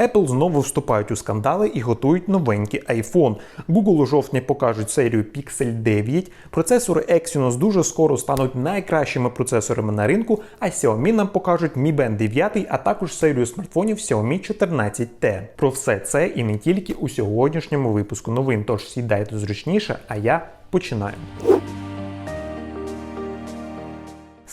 Apple знову вступають у скандали і готують новенький iPhone. Google у жовтні покажуть серію Pixel 9. Процесори Exynos дуже скоро стануть найкращими процесорами на ринку, а Xiaomi нам покажуть Mi Band 9, а також серію смартфонів Xiaomi 14T. Про все це і не тільки у сьогоднішньому випуску новин. Тож сідайте зручніше, а я починаю.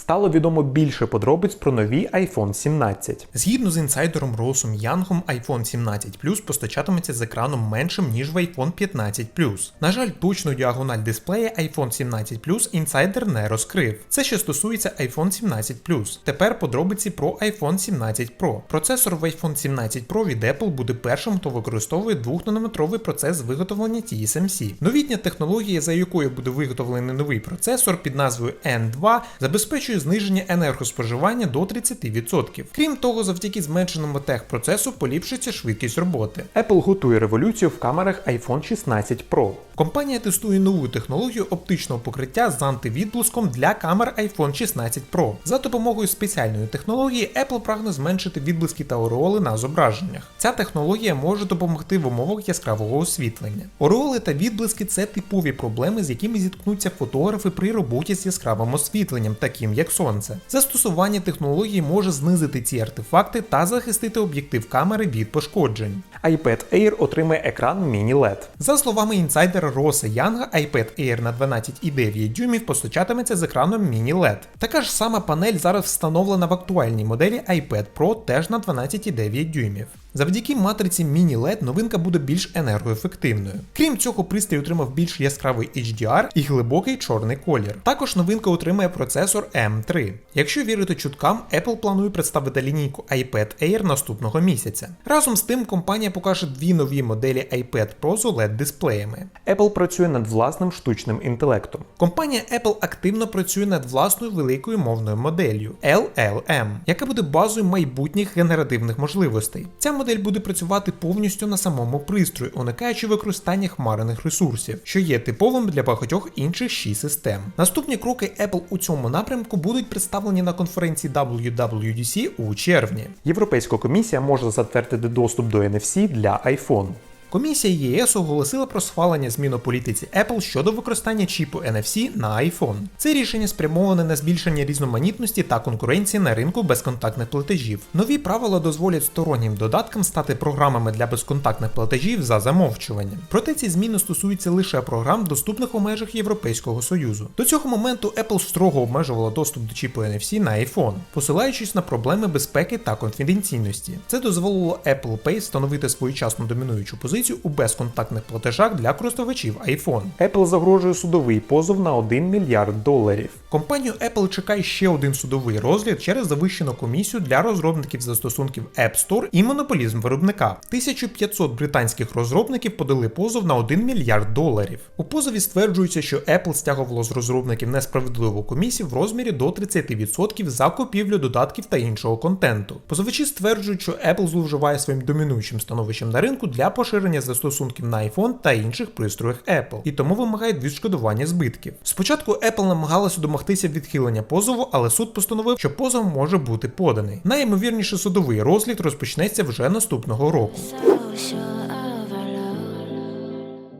Стало відомо більше подробиць про нові iPhone 17. Згідно з інсайдером Росом Янгом, iPhone 17 Plus постачатиметься з екраном меншим, ніж в iPhone 15 Plus. На жаль, точну діагональ дисплея iPhone 17 Plus інсайдер не розкрив. Це що стосується iPhone 17 Plus. Тепер подробиці про iPhone 17 Pro. Процесор в iPhone 17 Pro від Apple буде першим, хто використовує 2-нанометровий процес виготовлення TSMC. Новітня технологія, за якою буде виготовлений новий процесор під назвою N2, забезпечує зниження енергоспоживання до 30%. Крім того, завдяки зменшеному техпроцесу поліпшиться швидкість роботи. Apple готує революцію в камерах iPhone 16 Pro. Компанія тестує нову технологію оптичного покриття з антивідблиском для камер iPhone 16 Pro. За допомогою спеціальної технології Apple прагне зменшити відблиски та ореоли на зображеннях. Ця технологія може допомогти в умовах яскравого освітлення. Ореоли та відблиски це типові проблеми, з якими зіткнуться фотографи при роботі з яскравим освітленням, таким як сонце. Застосування технології може знизити ці артефакти та захистити об'єктив камери від пошкоджень. iPad Air отримає екран Mini LED. За словами інсайдера Роса Янга, iPad Air на 12,9 дюймів постачатиметься з екраном Mini LED. Така ж сама панель зараз встановлена в актуальній моделі iPad Pro теж на 12,9 дюймів. Завдяки матриці Mini LED новинка буде більш енергоефективною. Крім цього, пристрій отримав більш яскравий HDR і глибокий чорний колір. Також новинка отримає процесор M3. Якщо вірити чуткам, Apple планує представити лінійку iPad Air наступного місяця. Разом з тим, компанія покаже дві нові моделі iPad Pro з oled дисплеями. Apple працює над власним штучним інтелектом. Компанія Apple активно працює над власною великою мовною моделлю LLM, яка буде базою майбутніх генеративних можливостей. Ця модель буде працювати повністю на самому пристрої, уникаючи використання хмарених ресурсів, що є типовим для багатьох інших ші систем. Наступні кроки Apple у цьому напрямку будуть представлені на конференції WWDC у червні. Європейська комісія може затвердити доступ до NFC для iPhone. Комісія ЄС оголосила про схвалення змін у політиці Apple щодо використання чіпу NFC на iPhone. Це рішення спрямоване на збільшення різноманітності та конкуренції на ринку безконтактних платежів. Нові правила дозволять стороннім додаткам стати програмами для безконтактних платежів за замовчуванням. Проте ці зміни стосуються лише програм, доступних у межах Європейського Союзу. До цього моменту Apple строго обмежувала доступ до чіпу NFC на iPhone, посилаючись на проблеми безпеки та конфіденційності. Це дозволило Apple Pay встановити своєчасно домінуючу позицію у безконтактних платежах для користувачів iPhone. Apple загрожує судовий позов на 1 мільярд доларів. Компанію Apple чекає ще один судовий розгляд через завищену комісію для розробників застосунків App Store і монополізм виробника. 1500 британських розробників подали позов на 1 мільярд доларів. У позові стверджується, що Apple стягувало з розробників несправедливу комісію в розмірі до 30% за купівлю додатків та іншого контенту. Позовичі стверджують, що Apple зловживає своїм домінуючим становищем на ринку для поширення застосунків на iPhone та інших пристроях Apple, і тому вимагають відшкодування збитків. Спочатку Apple намагалася домогтися відхилення позову, але суд постановив, що позов може бути поданий. Найімовірніше судовий розгляд розпочнеться вже наступного року.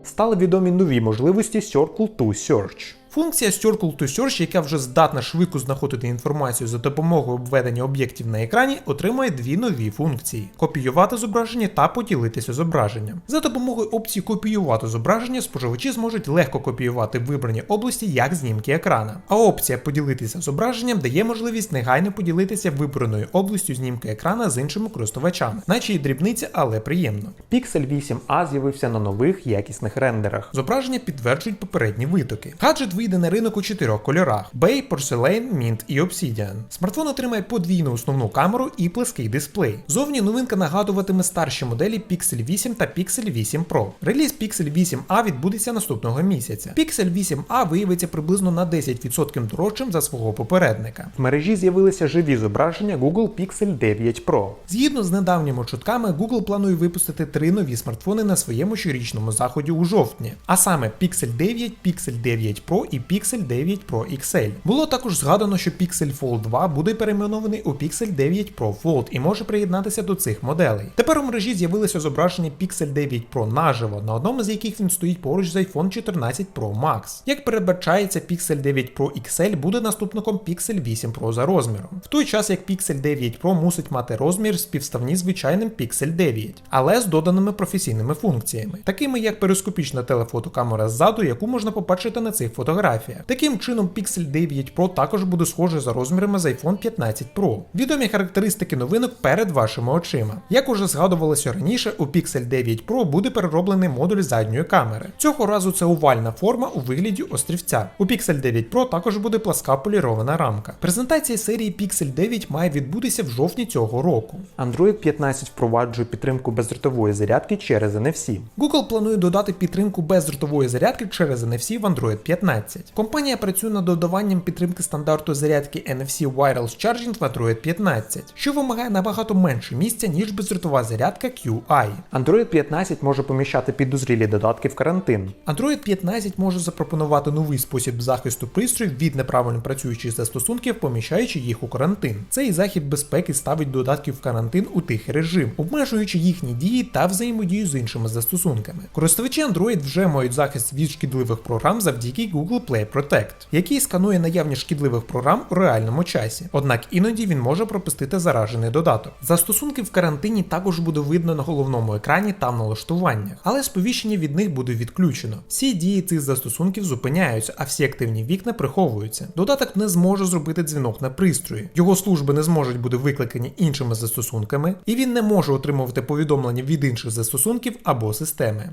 Стали відомі нові можливості Circle to Search. Функція Circle to Search, яка вже здатна швидко знаходити інформацію за допомогою обведення об'єктів на екрані, отримає дві нові функції: копіювати зображення та поділитися зображенням. За допомогою опції копіювати зображення споживачі зможуть легко копіювати вибрані області як знімки екрана. А опція поділитися зображенням дає можливість негайно поділитися вибраною областю знімки екрана з іншими користувачами, наче і дрібниця, але приємно. Pixel 8a з'явився на нових якісних рендерах. Зображення підтверджують попередні витоки. Гаджет вийде на ринок у чотирьох кольорах: Bay, Porcelain, Mint і Obsidian. Смартфон отримає подвійну основну камеру і плеский дисплей. Зовні новинка нагадуватиме старші моделі Pixel 8 та Pixel 8 Pro. Реліз Pixel 8a відбудеться наступного місяця. Pixel 8a виявиться приблизно на 10% дорожчим за свого попередника. В мережі з'явилися живі зображення Google Pixel 9 Pro. Згідно з недавніми чутками, Google планує випустити три нові смартфони на своєму щорічному заході у жовтні, а саме Pixel 9, Pixel 9 Pro і Pixel 9 Pro XL. Було також згадано, що Pixel Fold 2 буде перейменований у Pixel 9 Pro Fold і може приєднатися до цих моделей. Тепер у мережі з'явилося зображення Pixel 9 Pro наживо, на одному з яких він стоїть поруч з iPhone 14 Pro Max. Як передбачається, Pixel 9 Pro XL буде наступником Pixel 8 Pro за розміром, в той час як Pixel 9 Pro мусить мати розмір співставні звичайним Pixel 9, але з доданими професійними функціями, такими як перископічна телефотокамера ззаду, яку можна побачити на цих фотографіях. Таким чином, Pixel 9 Pro також буде схожий за розмірами з iPhone 15 Pro. Відомі характеристики новинок перед вашими очима. Як уже згадувалося раніше, у Pixel 9 Pro буде перероблений модуль задньої камери. Цього разу це овальна форма у вигляді острівця. У Pixel 9 Pro також буде пласка полірована рамка. Презентація серії Pixel 9 має відбутися в жовтні цього року. Android 15 впроваджує підтримку бездротової зарядки через NFC. Google планує додати підтримку бездротової зарядки через NFC в Android 15. Компанія працює над додаванням підтримки стандарту зарядки NFC Wireless Charging в Android 15, що вимагає набагато менше місця, ніж бездротова зарядка QI. Android 15 може поміщати підозрілі додатки в карантин. Android 15 може запропонувати новий спосіб захисту пристроїв від неправильно працюючих застосунків, поміщаючи їх у карантин. Цей захід безпеки ставить додатки в карантин у тихий режим, обмежуючи їхні дії та взаємодію з іншими застосунками. Користувачі Android вже мають захист від шкідливих програм завдяки Google Play Protect, який сканує наявність шкідливих програм у реальному часі. Однак іноді він може пропустити заражений додаток. Застосунки в карантині також буде видно на головному екрані та в налаштуваннях, але сповіщення від них буде відключено. Всі дії цих застосунків зупиняються, а всі активні вікна приховуються. Додаток не зможе зробити дзвінок на пристрої. Його служби не зможуть бути викликані іншими застосунками, і він не може отримувати повідомлення від інших застосунків або системи.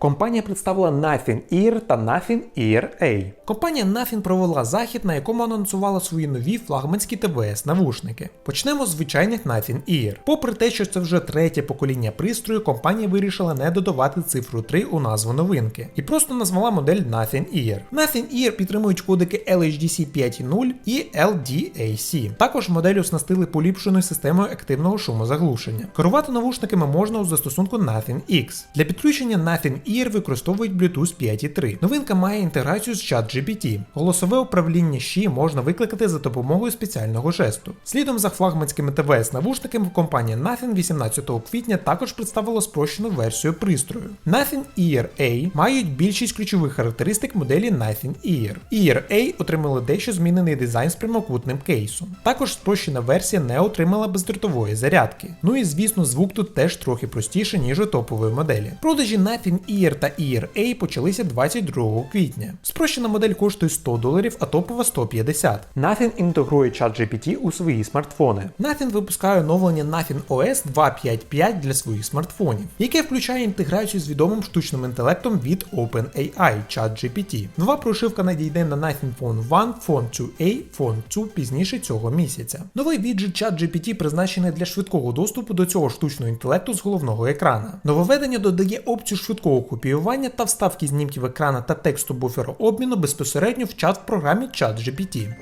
Компанія представила Nothing Ear та Nothing Ear A. Компанія Nothing провела захід, на якому анонсувала свої нові флагманські ТВС навушники. Почнемо з звичайних Nothing Ear. Попри те, що це вже третє покоління пристрою, компанія вирішила не додавати цифру 3 у назву новинки і просто назвала модель Nothing Ear. Nothing Ear підтримують кодики LHDC 5.0 і LDAC. Також модель оснастили поліпшеною системою активного шумозаглушення. Керувати навушниками можна у застосунку Nothing X. Для підключення Nothing Ear використовують Bluetooth 5.3. Новинка має інтеграцію з ChatGPT. Голосове управління Qi можна викликати за допомогою спеціального жесту. Слідом за флагманськими ТВС навушниками компанія Nothing 18 квітня також представила спрощену версію пристрою. Nothing Ear A мають більшість ключових характеристик моделі Nothing Ear. Ear A отримали дещо змінений дизайн з прямокутним кейсом. Також спрощена версія не отримала бездротової зарядки. Ну і звісно, звук тут теж трохи простіше, ніж у топової моделі. Продажі Nothing Ear та Ear A почалися 22 квітня. Спрощена модель коштує 100 доларів, а топова 150. Nothing інтегрує ChatGPT у свої смартфони. Nothing випускає оновлення Nothing OS 2.5.5 для своїх смартфонів, яке включає інтеграцію з відомим штучним інтелектом від OpenAI ChatGPT. Нова прошивка надійде на Nothing Phone 1, Phone 2A, Phone 2 пізніше цього місяця. Новий віджит ChatGPT призначений для швидкого доступу до цього штучного інтелекту з головного екрана. Нововведення додає опцію швидкого копіювання та вставки знімків екрана та тексту буферу обміну безпосередньо в чат в програмі ChatGPT.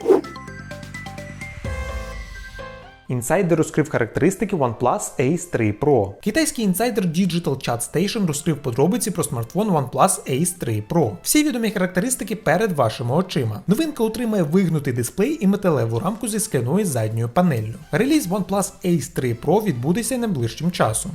Інсайдер розкрив характеристики OnePlus Ace 3 Pro. Китайський інсайдер Digital Chat Station розкрив подробиці про смартфон OnePlus Ace 3 Pro. Всі відомі характеристики перед вашими очима. Новинка отримає вигнутий дисплей і металеву рамку зі скляної задньою панеллю. Реліз OnePlus Ace 3 Pro відбудеться найближчим часом.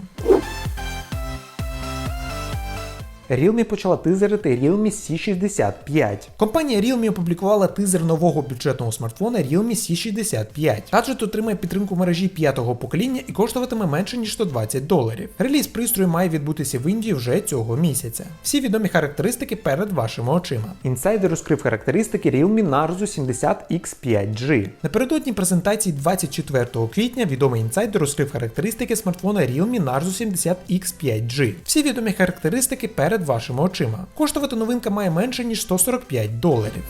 Realme почала тизерити Realme C65. Компанія Realme опублікувала тизер нового бюджетного смартфона Realme C65. Гаджет отримає підтримку мережі п'ятого покоління і коштуватиме менше ніж 120 доларів. Реліз пристрою має відбутися в Індії вже цього місяця. Всі відомі характеристики перед вашими очима. Інсайдер розкрив характеристики Realme Narzo 70X5G. Напередодні презентації 24 квітня відомий інсайдер розкрив характеристики смартфона Realme Narzo 70X5G. Всі відомі характеристики перед вашими очима. Коштувати новинка має менше ніж 145 доларів.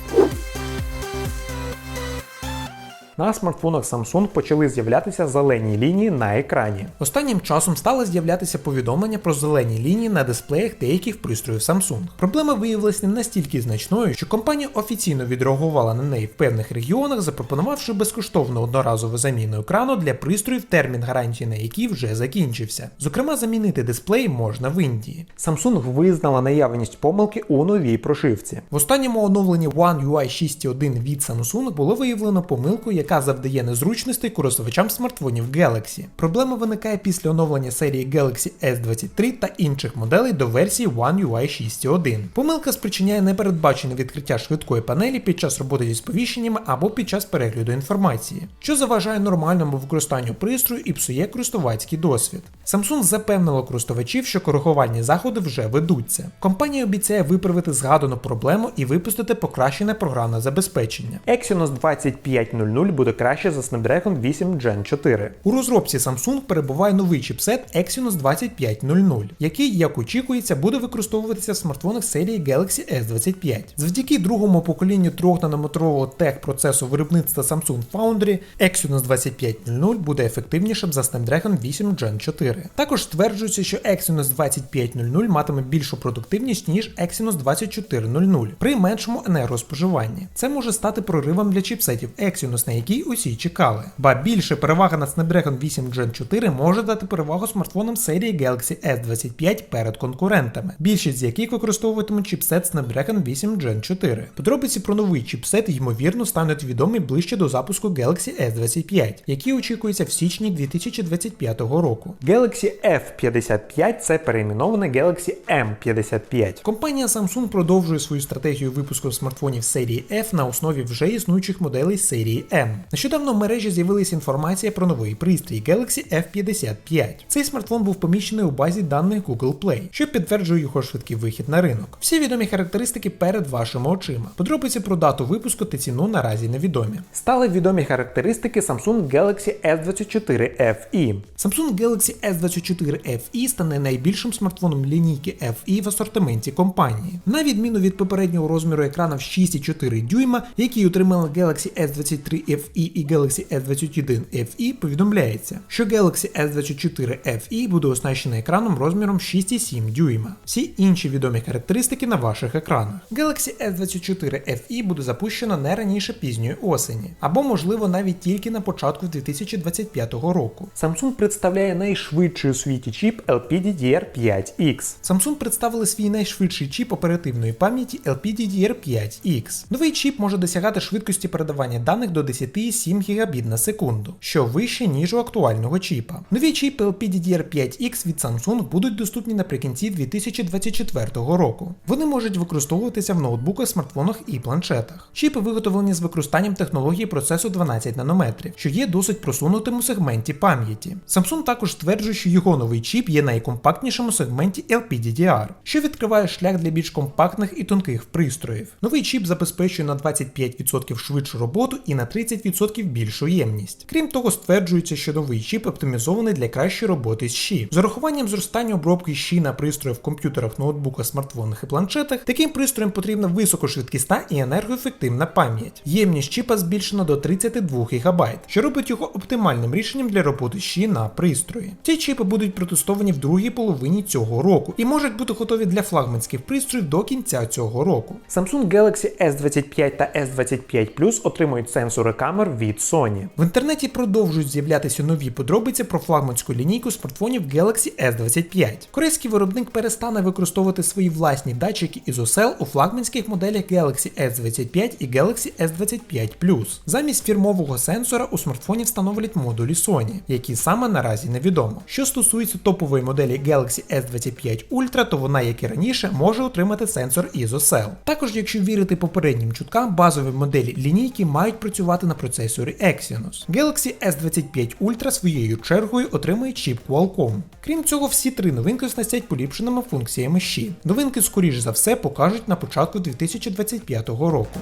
На смартфонах Samsung почали з'являтися зелені лінії на екрані. Останнім часом стали з'являтися повідомлення про зелені лінії на дисплеях деяких пристроїв Samsung. Проблема виявилася не настільки значною, що компанія офіційно відреагувала на неї в певних регіонах, запропонувавши безкоштовну одноразову заміну екрану для пристроїв, термін гарантії на які вже закінчився. Зокрема, замінити дисплей можна в Індії. Samsung визнала наявність помилки у новій прошивці. В останньому оновленні One UI 6.1 від Samsung було виявлено помилку, яка завдає незручностей користувачам смартфонів Galaxy. Проблема виникає після оновлення серії Galaxy S23 та інших моделей до версії One UI 6.1. Помилка спричиняє непередбачене відкриття швидкої панелі під час роботи зі сповіщеннями або під час перегляду інформації, що заважає нормальному використанню пристрою і псує користувацький досвід. Samsung запевнила користувачів, що коригувальні заходи вже ведуться. Компанія обіцяє виправити згадану проблему і випустити покращене програмне забезпечення. Exynos 2500 буде краще за Snapdragon 8 Gen 4. У розробці Samsung перебуває новий чіпсет Exynos 2500, який, як очікується, буде використовуватися в смартфонах серії Galaxy S25. Завдяки другому поколінню 3-нанометрового тех-процесу виробництва Samsung Foundry, Exynos 2500 буде ефективнішим за Snapdragon 8 Gen 4. Також стверджується, що Exynos 2500 матиме більшу продуктивність, ніж Exynos 2400 при меншому енергоспоживанні. Це може стати проривом для чіпсетів Exynos, на який усі чекали. Ба більше перевага над Snapdragon 8 Gen 4 може дати перевагу смартфонам серії Galaxy S25 перед конкурентами, більшість з яких використовуватимуть чіпсет Snapdragon 8 Gen 4. Подробиці про новий чіпсет ймовірно стануть відомі ближче до запуску Galaxy S25, який очікується в січні 2025 року. Galaxy F55 це перейменоване Galaxy M55. Компанія Samsung продовжує свою стратегію випуску смартфонів серії F на основі вже існуючих моделей серії M. Нещодавно в мережі з'явилася інформація про новий пристрій Galaxy F55. Цей смартфон був поміщений у базі даних Google Play, що підтверджує його швидкий вихід на ринок. Всі відомі характеристики перед вашими очима. Подробиці про дату випуску та ціну наразі невідомі. Стали відомі характеристики Samsung Galaxy S24 FE. Samsung Galaxy S24 FE стане найбільшим смартфоном лінійки FE в асортименті компанії. На відміну від попереднього розміру екрана в 6,4 дюйма, який отримали Galaxy S23 FE і Galaxy S21 FE, повідомляється, що Galaxy S24 FE буде оснащений екраном розміром 6,7 дюйма. Всі інші відомі характеристики на ваших екранах. Galaxy S24 FE буде запущено не раніше пізньої осені, або можливо навіть тільки на початку 2025 року. Samsung представляє найшвидший у світі чіп LPDDR5X. Samsung представили свій найшвидший чіп оперативної пам'яті LPDDR5X. Новий чіп може досягати швидкості передавання даних до 10,7 Гбіт на секунду, що вище ніж у актуального чіпа. Нові чіпи LPDDR5X від Samsung будуть доступні наприкінці 2024 року. Вони можуть використовуватися в ноутбуках, смартфонах і планшетах. Чіпи виготовлені з використанням технології процесу 12 нанометрів, що є досить просунутим у сегменті пам'яті. Samsung також стверджує, що його новий чіп є найкомпактнішим у сегменті LPDDR, що відкриває шлях для більш компактних і тонких пристроїв. Новий чіп забезпечує на 25% швидшу роботу і на 30% більшу ємність. Крім того, стверджується, що новий чіп оптимізований для кращої роботи з щі. З урахуванням зростання обробки щі на пристроях в комп'ютерах, ноутбуках, смартфонах і планшетах, таким пристроям потрібна високошвидкісна і енергоефективна пам'ять. Ємність чіпа збільшена до 32 ГБ, що робить його оптимальним рішенням для роботи щі на пристрої. Ці чіпи будуть протестовані в другій половині цього року і можуть бути готові для флагманських пристроїв до кінця цього року. Samsung Galaxy S25 та S25 Plus отримують сенсори камер від Sony. В інтернеті продовжують з'являтися нові подробиці про флагманську лінійку смартфонів Galaxy S25. Корейський виробник перестане використовувати свої власні датчики ISOCELL у флагманських моделях Galaxy S25 і Galaxy S25 Plus. Замість фірмового сенсора у смартфоні встановлять модулі Sony, які саме наразі невідомо. Що стосується топової моделі Galaxy S25 Ultra, то вона, як і раніше, може отримати сенсор ISOCELL. Також, якщо вірити попереднім чуткам, базові моделі лінійки мають працювати на процесорі Exynos. Galaxy S25 Ultra своєю чергою отримує чіп Qualcomm. Крім цього, всі три новинки оснастять поліпшеними функціями щі. Новинки, скоріш за все, покажуть на початку 2025 року.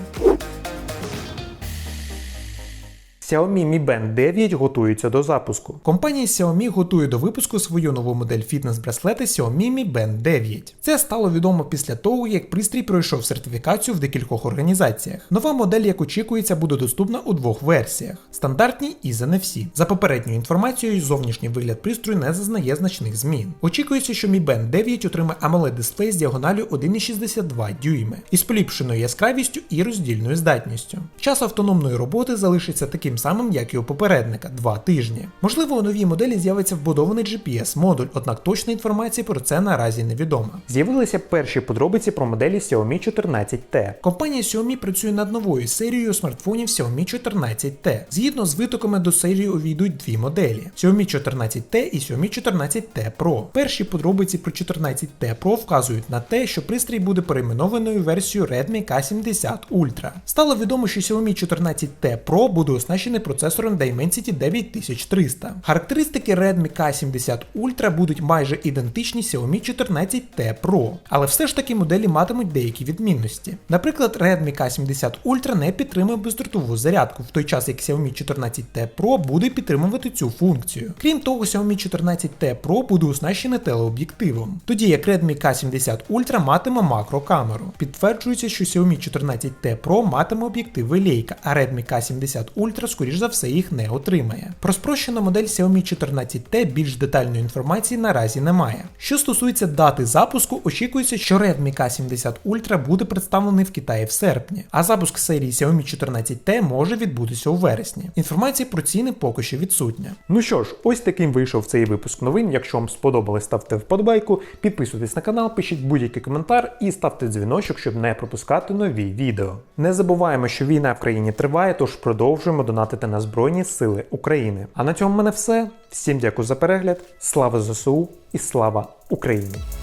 Xiaomi Mi Band 9 готується до запуску. Компанія Xiaomi готує до випуску свою нову модель фітнес-браслети Xiaomi Mi Band 9. Це стало відомо після того, як пристрій пройшов сертифікацію в декількох організаціях. Нова модель, як очікується, буде доступна у двох версіях: стандартній і за NFC. За попередньою інформацією, зовнішній вигляд пристрою не зазнає значних змін. Очікується, що Mi Band 9 отримає amoled дисплей з діагоналю 1,62 дюйми із поліпшеною яскравістю і роздільною здатністю. Час автономної роботи залишиться таким самим, як і у попередника 2 тижні. Можливо, у новій моделі з'явиться вбудований GPS-модуль, однак точна інформація про це наразі невідома. З'явилися перші подробиці про моделі Xiaomi 14T. Компанія Xiaomi працює над новою серією смартфонів Xiaomi 14T. Згідно з витоками до серії увійдуть дві моделі: Xiaomi 14T і Xiaomi 14T Pro. Перші подробиці про 14T Pro вказують на те, що пристрій буде перейменованою версією Redmi K70 Ultra. Стало відомо, що Xiaomi 14T Pro буде оснащений процесором Dimensity 9300. Характеристики Redmi K70 Ultra будуть майже ідентичні Xiaomi 14T Pro, але все ж таки моделі матимуть деякі відмінності. Наприклад, Redmi K70 Ultra не підтримує бездротову зарядку, в той час як Xiaomi 14T Pro буде підтримувати цю функцію. Крім того, Xiaomi 14T Pro буде оснащений телеоб'єктивом, тоді як Redmi K70 Ultra матиме макрокамеру. Підтверджується, що Xiaomi 14T Pro матиме об'єктиви Leica, а Redmi K70 Ultra, скоріш за все, їх не отримає. Про спрощену модель Xiaomi 14T більш детальної інформації наразі немає. Що стосується дати запуску, очікується, що Redmi K70 Ultra буде представлений в Китаї в серпні, а запуск серії Xiaomi 14T може відбутися у вересні. Інформація про ціни поки що відсутня. Ну що ж, ось таким вийшов цей випуск новин. Якщо вам сподобалось, ставте вподобайку, підписуйтесь на канал, пишіть будь-який коментар і ставте дзвіночок, щоб не пропускати нові відео. Не забуваємо, що війна в країні триває, тож продовжуємо донатити на Збройні Сили України. А на цьому в мене все. Всім дякую за перегляд. Слава ЗСУ і слава Україні!